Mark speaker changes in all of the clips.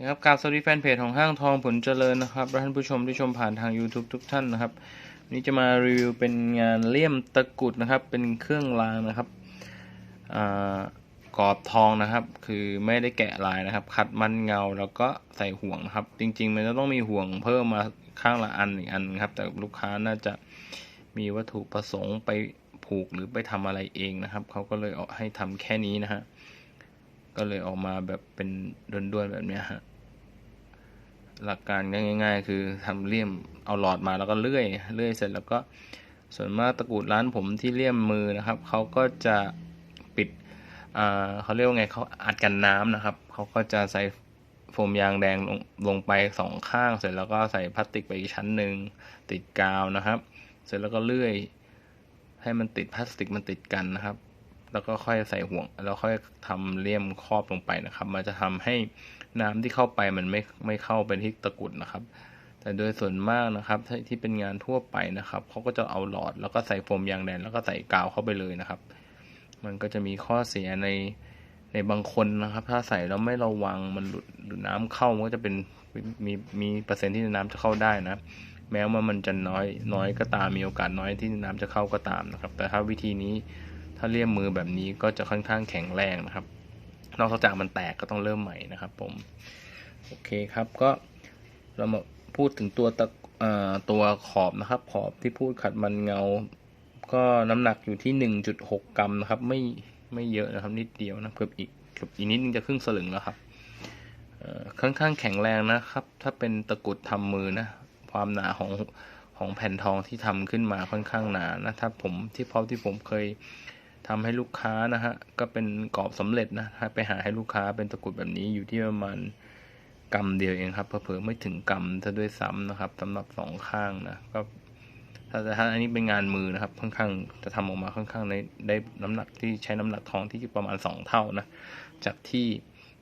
Speaker 1: นะครับกราบสวัสดีแฟนเพจของห้างทองผลเจริญนะครับและท่านผู้ชมที่ชมผ่านทาง YouTube ทุกท่านนะครับวันนี้จะมารีวิวเป็นงานเลี่ยมตะกุดนะครับ เป็นเครื่องรางนะครับกรอบทองนะครับ คือไม่ได้แกะลายนะครับ คัดมันเงาแล้วก็ใส่ห่วงนะครับ จริง ๆ มันจะต้องมีห่วงเพิ่มมาข้างละอันอีกอันครับ แต่ลูกค้าน่าจะมีวัตถุประสงค์ไปผูกหรือไปทำอะไรเองนะครับเขาก็เลยเอาให้ทำแค่นี้นะฮะ ก็เลยออกมาแบบเป็นด้วนๆแบบเนี้ยฮะหลักการง่าย ๆ คือทำเลี่ยมเอาหลอดมาแล้วก็เลื่อยเลื่อยเสร็จแล้วก็ส่วนมากตะกรุดร้านผมที่เลี่ยมมือนะครับเขาก็จะปิดเขาเรียกว่าไงเขาอัดกันน้ำนะครับเขาก็จะใส่โฟมยางแดงลงลงไปสองข้าง เสร็จแล้วก็ใส่พลาสติกไปอีกชั้นหนึ่งติดกาวนะครับ เสร็จแล้วก็เลื่อย ให้มันติดพลาสติกมันติดกันนะครับ แล้วก็ค่อยใส่ห่วง แล้วค่อยทำเลี่ยมครอบลงไปนะครับ มันจะทำให้น้ำที่เข้าไปมันไม่ไม่เข้าไปที่ตะกุดนะครับ แต่โดยส่วนมากนะครับที่เป็นงานทั่วไปนะครับเขาก็จะเอาหลอด แล้วก็ใส่โฟมยางแดงแล้วก็ใส่กาวเข้าไปเลยนะครับ มันก็จะมีข้อเสียในในบางคนนะครับ ถ้าใส่แล้วไม่ระวังมันหลุดหรือน้ำเข้ามันก็จะเป็นมีมีเปอร์เซ็นต์ที่น้ำจะเข้าได้นะ แม้ว่ามันจะน้อยน้อยก็ตามมีโอกาสน้อยที่น้ำจะเข้าก็ตามนะครับ แต่ถ้าวิธีนี้ ถ้าเลี่ยมมือแบบนี้ก็จะค่อนข้างแข็งแรงนะครับ นอกจากมันแตกก็ต้องเริ่มใหม่นะครับ ผม โอเคครับก็เรามาพูดถึงตัวตะตัวขอบนะครับ ขอบที่พูดขัดมันเงา ก็น้ำหนักอยู่ที่ 1.6 กรัมนะครับ ไม่ไม่เยอะนะครับ นิดเดียวนะเกือบอีกเกือบอีกนิดนึงจะครึ่งสลึงแล้วครับค่อนข้างแข็งแรงนะครับ ถ้าเป็นตะกุดทำมือนะ ความหนาของของแผ่นทองที่ทำขึ้นมาค่อนข้างหนานะถ้าผมที่เพราะที่ผมเคย ทำให้ลูกค้านะฮะก็เป็นกรอบสำเร็จนะถ้าไปหาให้ลูกค้าเป็นตะกุดแบบนี้อยู่ที่ประมาณกรัมเดียวเองครับเผลอๆไม่ถึงกรัมถ้าด้วยซ้ำนะครับสำหรับสองข้างนะก็ถ้าถ้าอันนี้เป็นงานมือนะครับค่อนข้างจะทำออกมาค่อนข้างในได้น้ำหนักที่ใช้น้ำหนักทองที่ประมาณสองเท่านะจากที่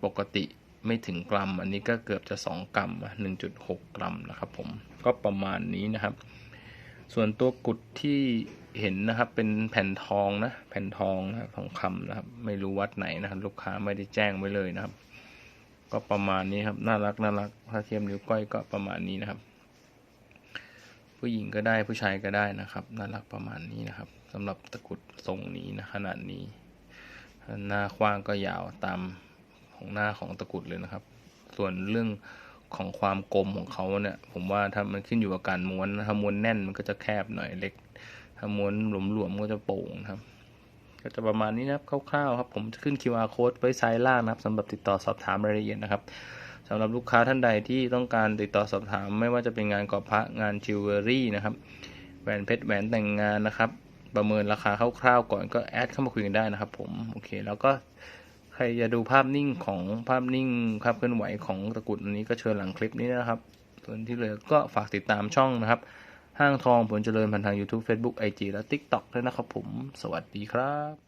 Speaker 1: ปกติไม่ถึงกรัม อันนี้ก็เกือบจะ 2 กรัมหนึ่งจุดหกกรัมนะครับผมก็ประมาณนี้นะครับ ส่วนตัวกุดที่ เห็นนะครับ เป็นแผ่นทองนะ แผ่นทองนะครับทองคำนะครับ ไม่รู้วัดไหนนะครับ ลูกค้าไม่ได้แจ้งไว้เลยนะครับ ก็ประมาณนี้ครับ น่ารักน่ารัก ถ้าเทียมนิ้วก้อยก็ประมาณนี้นะครับ ผู้หญิงก็ได้ผู้ชายก็ได้นะครับ น่ารักประมาณนี้นะครับสำหรับตะกุดทรงนี้นะขนาดนี้ หน้ากว้างก็ยาวตามของหน้าของตะกุดเลยนะครับ ส่วนเรื่องของความกลมของเขาเนี่ย ผมว่าถ้ามันขึ้นอยู่กับการม้วนถ้าม้วนแน่นมันก็จะแคบหน่อยเล็ก ถ้าม้วนหลวมๆก็จะโป่งครับ ก็จะประมาณนี้นะครับคร่าวๆครับ ผมจะขึ้น QR code ไว้ซ้ายล่างนะครับสำหรับติดต่อสอบถามรายละเอียดนะครับสำหรับลูกค้าท่านใดที่ต้องการติดต่อสอบถาม ไม่ว่าจะเป็นงานกอบพระงานจิวเวลรี่นะครับแหวนเพชรแหวนแต่งงานนะครับ ประเมินราคาคร่าวๆก่อนก็แอดเข้ามาคุยกันได้นะครับ ผมโอเค แล้วก็ใครจะดูภาพนิ่งของภาพนิ่งภาพเคลื่อนไหวของตะกุดอันนี้ก็เชิญหลังคลิปนี้นะครับ ส่วนที่เหลือก็ฝากติดตามช่องนะครับ ห้างทองผลเจริญผ่านทาง YouTube Facebook IG และ TikTok ด้วยนะครับผม สวัสดีครับ